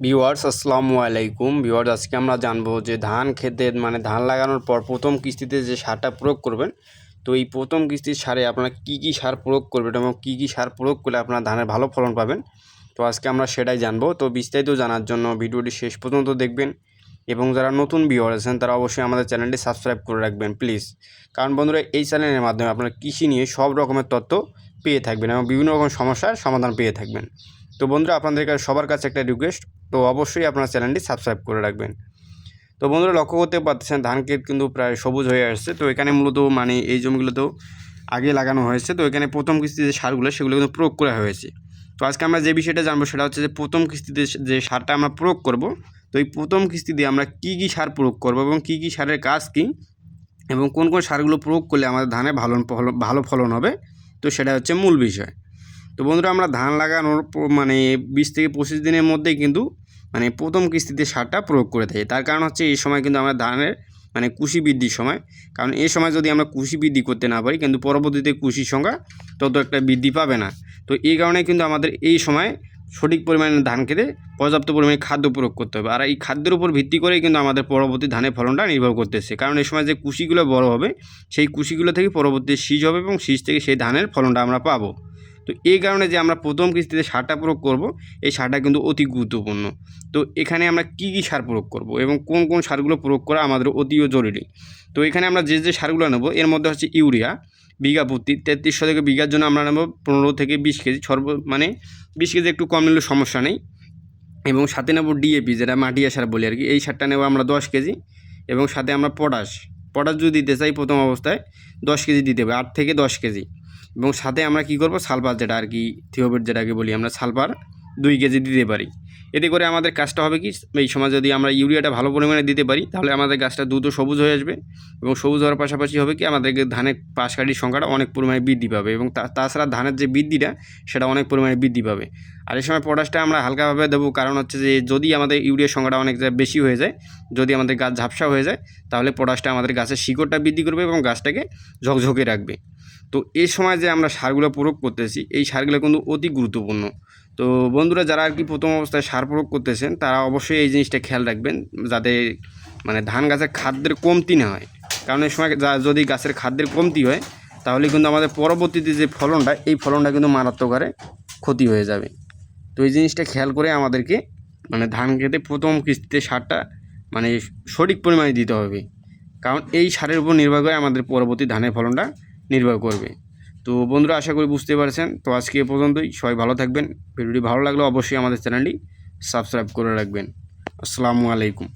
Viewers, আসসালামু আলাইকুম। Viewers, আজকে আমরা জানব যে ধান খেতে মানে ধান লাগানোর পর প্রথম কিস্তিতে যে সারটা প্রয়োগ করবেন, তো এই প্রথম কিস্তির সারে আপনারা কী কী সার প্রয়োগ করবেন এবং কী কী সার প্রয়োগ করলে আপনারা ধানের ভালো ফলন পাবেন, তো আজকে আমরা সেটাই জানব। তো বিস্তারিত জানার জন্য ভিডিওটি শেষ পর্যন্ত দেখবেন এবং যারা নতুন ভিউয়ার আছেন, তারা অবশ্যই আমাদের চ্যানেলটি সাবস্ক্রাইব করে রাখবেন, প্লিজ। কারণ বন্ধুরা, এই চ্যানেলের মাধ্যমে আপনারা কৃষি নিয়ে সব রকমের তথ্য পেয়ে থাকবেন এবং বিভিন্ন রকম সমস্যার সমাধান পেয়ে থাকবেন। তো বন্ধুরা, আপনাদের কাছে সবার কাছে একটা রিকোয়েস্ট তো অবশ্যই আপনার চ্যানেলটি সাবস্ক্রাইব করে রাখবেন। তো বন্ধুরা লক্ষ্য করতে পারতেছেন, ধান ক্ষেত কিন্তু প্রায় সবুজ হয়ে আসছে। তো এখানে মূলত মানে এই জমিগুলোতেও আগে লাগানো হয়েছে। তো এখানে প্রথম কিস্তিতে যে সারগুলো, সেগুলো কিন্তু প্রয়োগ করা হয়েছে। তো আজকে আমরা যে বিষয়টা জানব, সেটা হচ্ছে যে প্রথম কিস্তিতে যে সারটা আমরা প্রয়োগ করব, তো এই প্রথম কিস্তিতে আমরা কী কী সার প্রয়োগ করব এবং কী কী সারের কাজ কী এবং কোন কোন সারগুলো প্রয়োগ করলে আমাদের ধানে ভালো ফলন ভালো ফলন হবে, তো সেটা হচ্ছে মূল বিষয়। তো বন্ধুরা আমরা ধান লাগানোর মানে বিশ থেকে পঁচিশ দিনের মধ্যেই কিন্তু মানে প্রথম কিস্তিতে সারটা প্রয়োগ করে থাকি। তার কারণ হচ্ছে এই সময় কিন্তু আমরা ধানের মানে কুশি বৃদ্ধির সময়, কারণ এই সময় যদি আমরা কুশি বৃদ্ধি করতে না পারি, কিন্তু পরবর্তীতে কুশির সংখ্যা তত একটা বৃদ্ধি পাবে না। তো এই কারণে কিন্তু আমাদের এই সময় সঠিক পরিমাণে ধান খেতে পর্যাপ্ত পরিমাণে খাদ্য প্রয়োগ করতে হবে। আর এই খাদ্যের উপর ভিত্তি করেই কিন্তু আমাদের পরবর্তী ধানের ফলনটা নির্ভর করতেছে কারণ এই সময় যে কুশিগুলো বড় হবে, সেই কুশিগুলো থেকে পরবর্তী শীষ হবে এবং শীষ থেকে সেই ধানের ফলনটা আমরা পাবো। তো এই কারণে যে আমরা প্রথম কিস্তিতে সারটা প্রয়োগ করব, এই সারটা কিন্তু অতি গুরুত্বপূর্ণ। তো এখানে আমরা কি কি সার প্রয়োগ করব এবং কোন কোন সারগুলো প্রয়োগ করা আমাদের অতিও জরুরি। তো এখানে আমরা যে যে সারগুলো নেব, এর মধ্যে হচ্ছে ইউরিয়া, বিঘা প্রতি তেত্রিশশো থেকে বিঘার জন্য আমরা নেব পনেরো থেকে বিশ কেজি, সর্ব মানে বিশ কেজি একটু কম নিলেও সমস্যা নেই। এবং সাথে নেব ডিএপি, যেটা মাটিয়া সার বলি আর কি, এই সারটা নেব আমরা দশ কেজি এবং সাথে আমরা পটাশ। পটাশ যদি দিতে চাই প্রথম অবস্থায়, দশ কেজি দিতে হবে, আট থেকে দশ কেজি। এবং সাথে আমরা কি করব? সালফার যেটা আর কি থিওবেট যেটাকে বলি আমরা, সালফার দুই কেজি দিতে পারি। এতে করে আমাদের কাজটা হবে কি, এই সময় যদি আমরা ইউরিয়াটা ভালো পরিমাণে দিতে পারি, তাহলে আমাদের গাছটা দ্রুত সবুজ হয়ে আসবে এবং সবুজ হওয়ার পাশাপাশি হবে কি, আমাদেরকে ধানের পাশকাঠির সংখ্যাটা অনেক পরিমাণে বৃদ্ধি পাবে এবং তাছাড়া ধানের যে বৃদ্ধিটা, সেটা অনেক পরিমাণে বৃদ্ধি পাবে। আর এই সময় পটাশটা আমরা হালকাভাবে দেবো, কারণ হচ্ছে যে যদি আমাদের ইউরিয়ার সংখ্যাটা অনেক বেশি হয়ে যায়, যদি আমাদের গাছ ঝাপসা হয়ে যায়, তাহলে পটাশটা আমাদের গাছের শিকড়টা বৃদ্ধি করবে এবং গাছটাকে ঝকঝকে রাখবে। তো এই সময় যে আমরা সারগুলো প্রয়োগ করতেছি, এই সারগুলো কিন্তু অতি গুরুত্বপূর্ণ। তো বন্ধুরা, যারা আর কি প্রথম অবস্থায় সার প্রয়োগ করতেছেন, তারা অবশ্যই এই জিনিসটা খেয়াল রাখবেন, যাতে মানে ধান গাছের খাদ্যের কমতি না হয়। কারণ এই সময় যদি গাছের খাদ্যের কমতি হয়, তাহলে কিন্তু আমাদের পরবর্তীতে যে ফলনটা, এই ফলনটা কিন্তু মারাত্মক হারে ক্ষতি হয়ে যাবে। তো এই জিনিসটা খেয়াল করে আমাদেরকে মানে ধান খেতে প্রথম কিস্তিতে সারটা মানে সঠিক পরিমাণে দিতে হবে। কারণ এই সারের উপর নির্ভর করে আমাদের পরবর্তী ধানের ফলনটা নির্ভর করবে। তো বন্ধুরা, আশা করি বুঝতে পারছেন। তো আজকে এ পর্যন্তই। সবাই ভালো থাকবেন। ভিডিওটি ভালো লাগলে অবশ্যই আমাদের চ্যানেলটি সাবস্ক্রাইব করে রাখবেন। আসসালামু আলাইকুম।